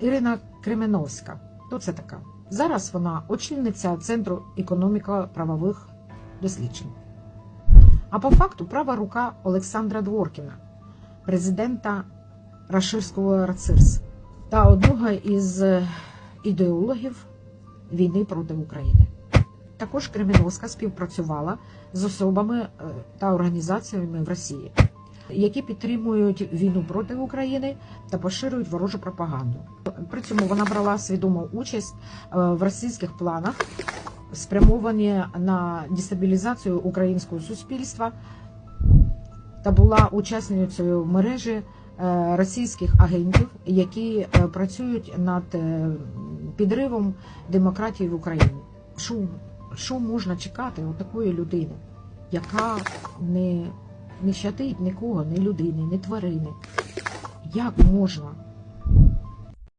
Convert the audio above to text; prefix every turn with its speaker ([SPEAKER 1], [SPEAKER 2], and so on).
[SPEAKER 1] Ірина Кременовська. Хто це така? Зараз вона очільниця Центру економіко-правових досліджень. А по факту права рука Олександра Дворкіна, президента Раширського РАЦИРС та одного із е, ідеологів війни проти України. Також Кременовська співпрацювала з особами е, та організаціями в Росії, які підтримують війну проти України та поширюють ворожу пропаганду. При цьому вона брала свідому участь е, в російських планах, спрямовані на дестабілізацію українського суспільства, та була учасницею мережі е, російських агентів, які е, працюють над підривом демократії в Україні. Що, що можна чекати у такої людини, яка не, не щадить нікого, ні людини, ні тварини? Як можна